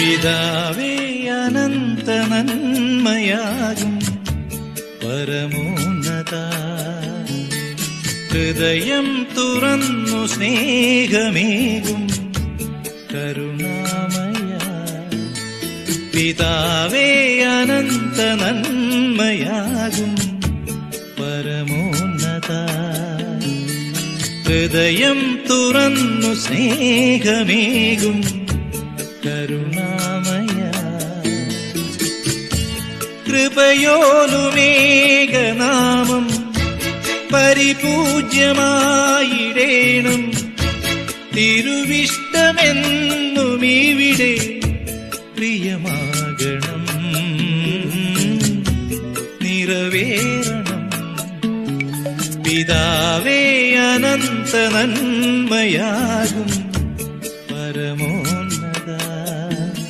പിതാവേ അനന്ത നന്മയാകും പരമോന്നത. ഹൃദയം തുറന്നു സ്നേഹമേകും കരുണാമയ. പിതാവേ അനന്ത നന്മയാകും പരമോന്നത. ഹൃദയം തുറന്നു സ്നേഹമേകും കരുണാമയ. കൃപയോലുമേകനാമം പരിപൂജ്യമായിടേണം. തിരുവിഷ്ടമെന്നും ഇവിടെ പ്രിയമാകണം. നിറവേറണം. പിതാവേ അനന്ത നന്മയാകും. का